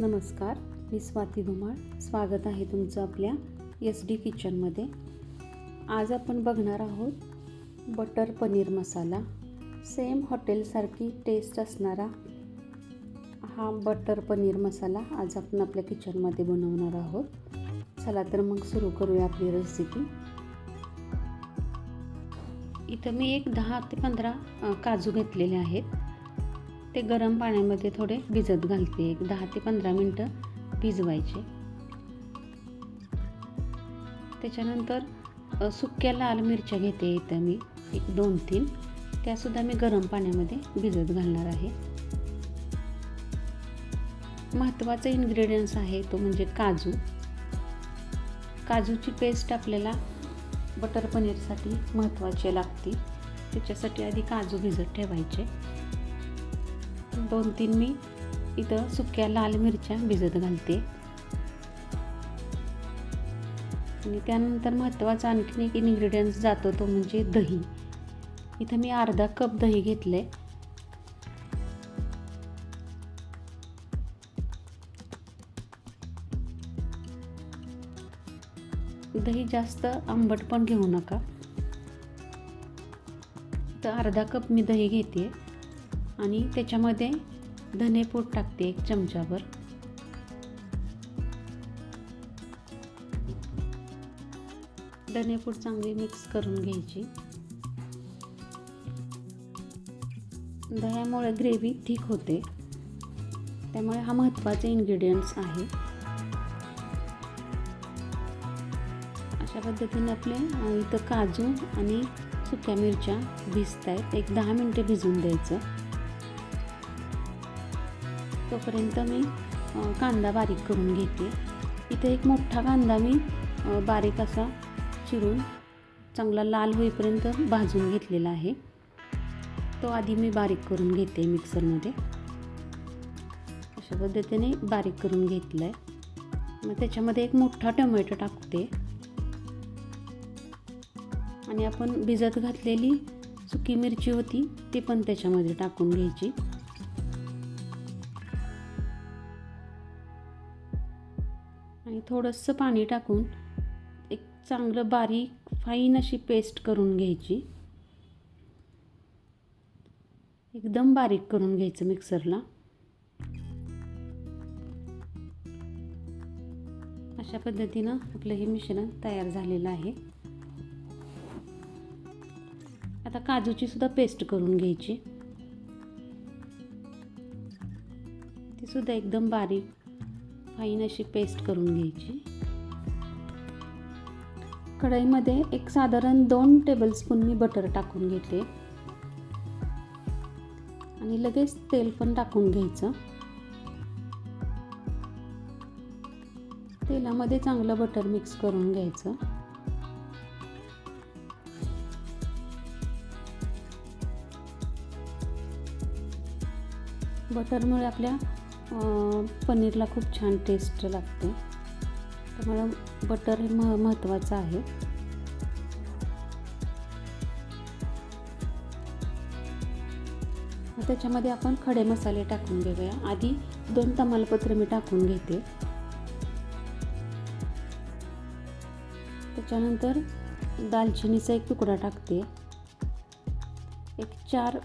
नमस्कार मी स्वाती धुमाळ. स्वागत आहे तुमचं आपल्या एस डी किचनमध्ये आज आपण बघणार आहोत बटर पनीर मसाला. सेम हॉटेलसारखी टेस्ट असणारा हा बटर पनीर मसाला आज आपण आपल्या किचनमध्ये बनवणार आहोत. चला तर मग सुरू करूया आपली रेसिपी इथं मी एक दहा ते पंधरा काजू घेतलेले आहेत. ते गरम पाण्यामध्ये थोडे भिजत घालते. एक दहा ते पंधरा मिनटं भिजवायचे. त्याच्यानंतर सुक्या लाल मिरच्या घेते इथं मी. एक दोन तीन. त्यासुद्धा मी गरम पाण्यामध्ये भिजत घालणार आहे. महत्त्वाचा इन्ग्रेडियंट्स आहे तो म्हणजे काजू. काजूची पेस्ट आपल्याला बटर पनीरसाठी महत्त्वाची लागते. त्याच्यासाठी आधी काजू भिजत ठेवायचे. दोन तीन मी इथं सुक्या लाल मिरच्या भिजत घालते. आणि त्यानंतर महत्त्वाचा आणखीन एक इन्ग्रेडियंट्स जातो तो म्हणजे दही. इथं मी अर्धा कप दही घेतलं आहे दही जास्त आंबट पण घेऊ नका. तर अर्धा कप मी दही घेते आणि त्याच्यामध्ये धनेपूड टाकते एक चमचाभर. धनेपूड चांगली मिक्स करून घ्यायची. दह्यामुळे ग्रेव्ही ठीक होते. त्यामुळे हा महत्त्वाचा इन्ग्रेडियंट्स आहे. अशा पद्धतीने आपले इथं काजू आणि सुक्या मिरच्या भिजत आहेत एक दहा मिनटे भिजून द्यायचं. तोपर्यंत मी कांदा बारीक करून घेते. इथे एक मोठा कांदा मी बारीक असा चिरून चांगला लाल होईपर्यंत भाजून घेतलेला आहे. तो आधी मी बारीक करून घेते मिक्सरमध्ये. अशा पद्धतीने बारीक करून घेतलं आहे मग त्याच्यामध्ये एक मोठा टोमॅटो टाकते. आणि आपण भिजत घातलेली सुकी मिरची होती ती पण त्याच्यामध्ये टाकून घ्यायची. थोडंसं पाणी टाकून एक चांगलं बारीक फाईन अशी पेस्ट करून घ्यायची. एकदम बारीक करून घ्यायचं मिक्सरला अशा पद्धतीनं आपलं हे मिश्रण तयार झालेलं आहे. आता काजूची सुद्धा पेस्ट करून घ्यायची. ती सुद्धा एकदम बारीक फाईन अशी पेस्ट करून घ्यायची. कढईमध्ये एक साधारण दोन टेबलस्पून मी बटर टाकून घेते. आणि लगेच तेल पण टाकून घ्यायचं. तेलामध्ये चांगलं बटर मिक्स करून घ्यायचं. बटरमुळे आपल्या पनीरला खूप छान टेस्ट लागते. त्यामुळं बटर हे म महत्त्वाचं आहे. त्याच्यामध्ये आपण खडे मसाले टाकून घेऊया. आधी दोन तमालपत्र मी टाकून घेते. त्याच्यानंतर दालचिनीचा एक तुकडा टाकते. एक चार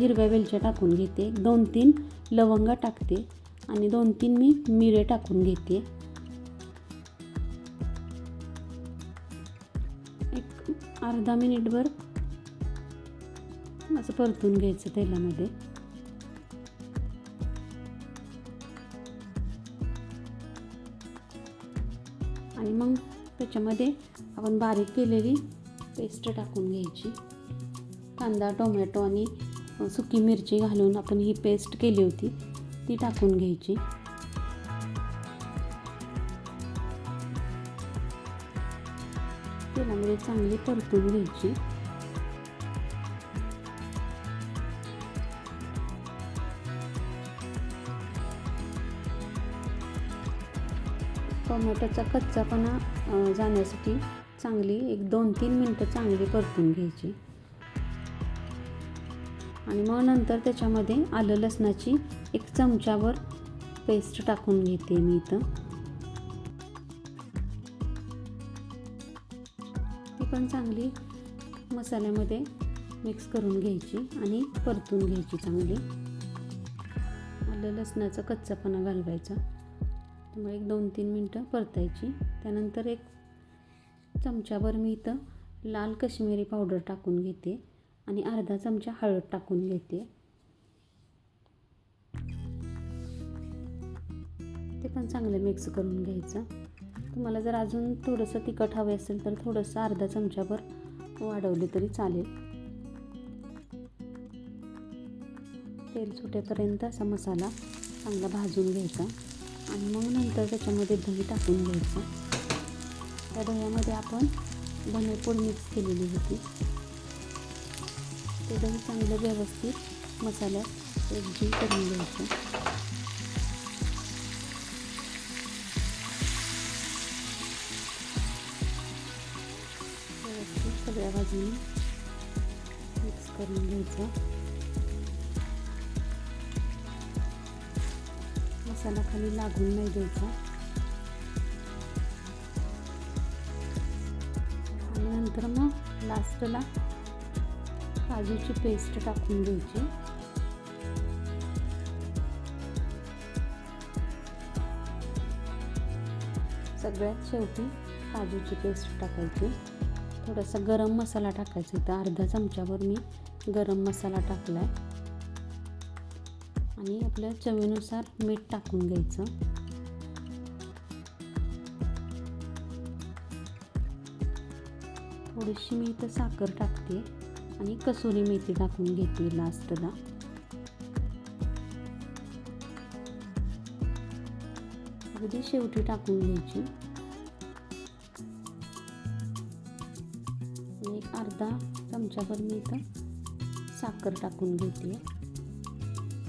हिरव्या वेलच्या टाकून घेते. दोन तीन लवंगा टाकते. आणि दोन तीन मी मिरे टाकून घेते. एक अर्धा मिनिटभर असं परतून घ्यायचं तेलामध्ये. आणि मग त्याच्यामध्ये आपण बारीक केलेली पेस्ट टाकून घ्यायची. कांदा टोमॅटो आणि सुकी मिरची घालून आपण ही पेस्ट केली होती. ती टाकून घ्यायची. तेलामध्ये चांगली परतून घ्यायची. टोमॅटोचा कच्चापणा जाण्यासाठी चांगली एक दोन तीन मिनटं चांगली परतून घ्यायची. आणि मग नंतर त्याच्यामध्ये आलं लसणाची एक चमच्यावर पेस्ट टाकून घेते मी इथं. ती पण चांगली मसाल्यामध्ये मिक्स करून घ्यायची आणि परतून घ्यायची चांगली. आलं लसणाचा कच्चापणा घालवायचा. त्यामुळे एक दोन तीन मिनटं परतायची. त्यानंतर एक चमच्यावर मी इथं लाल कश्मीरी पावडर टाकून घेते आणि अर्धा चमचा हळद टाकून घेते. ते पण चांगलं मिक्स करून घ्यायचं. तुम्हाला जर अजून थोडंसं तिखट हवे असेल तर थोडंसं अर्धा चमच्याभर वाढवले तरी चालेल. तेल सुटेपर्यंत असा मसाला चांगला भाजून घ्यायचा आणि मग नंतर त्याच्यामध्ये दही टाकून घ्यायचं. त्या दह्यामध्ये आपण धनेपूड मिक्स केलेली होती. ते दही चांगलं व्यवस्थित मसाल्यात एकजीव करून घ्यायचं. सगळ्या बाजूने मिक्स करून घ्यायचा. मसाला खाली लागून नाही द्यायचा. आणि नंतर मग लास्टला काजूची पेस्ट टाकून द्यायची सगळ्यात शेवटी काजूची पेस्ट टाकायची. थोडासा गरम मसाला टाकायचा. इथं अर्धा चमच्यावर मी गरम मसाला टाकला आहे आणि आपल्या चवीनुसार मीठ टाकून घ्यायचं. थोडीशी मी इथं साखर टाकते आणि कसुरी मेथी टाकून घेते लास्टला अगदी शेवटी टाकून घ्यायची. अर्धा चमच्याभर मी इथं साखर टाकून घेते.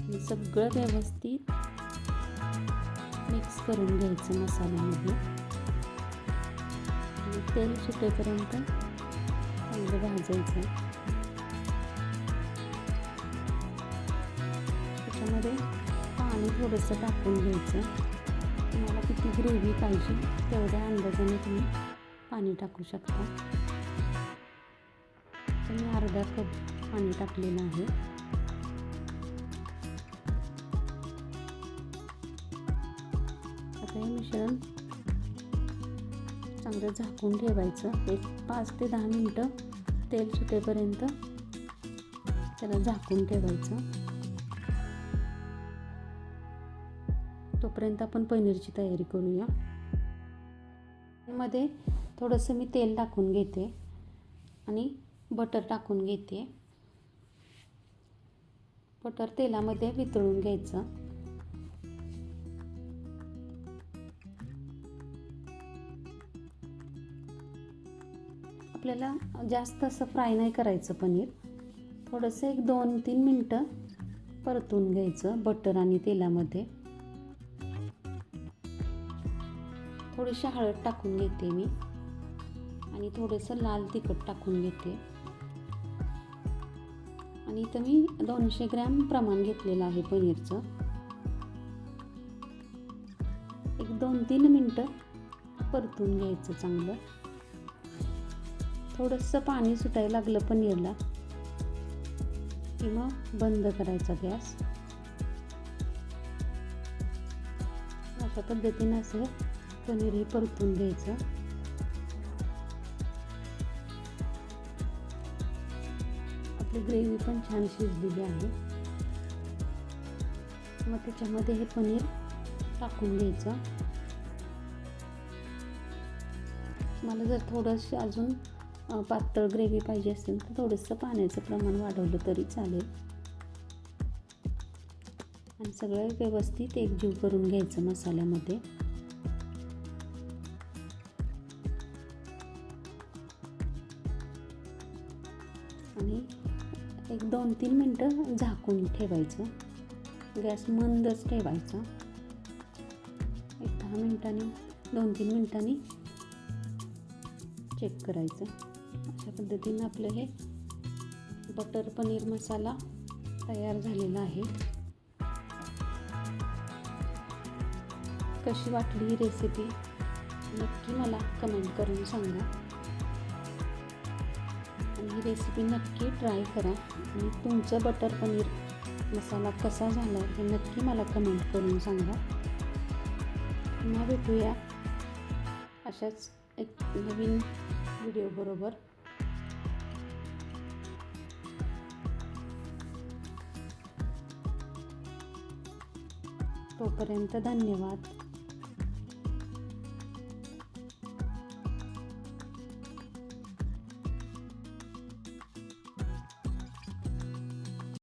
हे सगळं व्यवस्थित मिक्स करून घ्यायचं मसाल्यामध्ये. आणि तेल सुटेपर्यंत चांगलं भाजायचं. त्याच्यामध्ये पाणी थोडंसं टाकून घ्यायचं. तुम्हाला किती ग्रेव्ही पाहिजे तेवढ्या अंदाजाने तुम्ही पाणी टाकू शकता. तर मी अर्धा कप पाणी टाकलेलं आहे. आता हे मिश्रण चांगलं झाकून ठेवायचं. एक पाच ते दहा मिनटं तेल सुटेपर्यंत त्याला झाकून ठेवायचं. तोपर्यंत आपण पनीरची तयारी करूया. मध्ये थोडंसं मी तेल टाकून घेते. आणि बटर टाकून घेते. बटर तेलामध्ये वितळून घ्यायचं. आपल्याला जास्त असं फ्राय नाही करायचं पनीर. थोडंसं एक दोन तीन मिनटं परतून घ्यायचं बटर आणि तेलामध्ये. थोडीशी हळद टाकून घेते मी. आणि थोडंसं लाल तिखट टाकून घेते. आणि इथं मी दोनशे ग्रॅम प्रमाण घेतलेलं आहे पनीरचं. एक दोन तीन मिनटं परतून घ्यायचं चांगलं. थोडंसं पाणी सुटायला लागलं पनीरला. किंवा बंद करायचा गॅस. अशा पद्धतीनं असं पनीरही परतून घ्यायचं. ग्रेव्ही पण छान शिजलेली आहे. मग त्याच्यामध्ये हे पनीर टाकून घ्यायचं. मला जर थोडंसं अजून पातळ ग्रेव्ही पाहिजे असेल तर थोडंसं पाण्याचं प्रमाण वाढवलं तरी चालेल. आणि सगळं व्यवस्थित एकजीव करून घ्यायचं मसाल्यामध्ये. एक दोन तीन मिनटं झाकून ठेवायचं. गॅस मंदच ठेवायचा. एक दहा मिनटांनी दोन तीन मिनटांनी चेक करायचं. अशा पद्धतीनं आपलं हे बटर पनीर मसाला तयार झालेला आहे. कशी वाटली ही रेसिपी नक्की मला कमेंट करून सांगा. आणि ही रेसिपी नक्की ट्राय करा. आणि तुमचं बटर पनीर मसाला कसा झाला हे नक्की मला कमेंट करून सांगा. पुन्हा भेटूया अशाच एक नवीन व्हिडिओबरोबर तोपर्यंत धन्यवाद.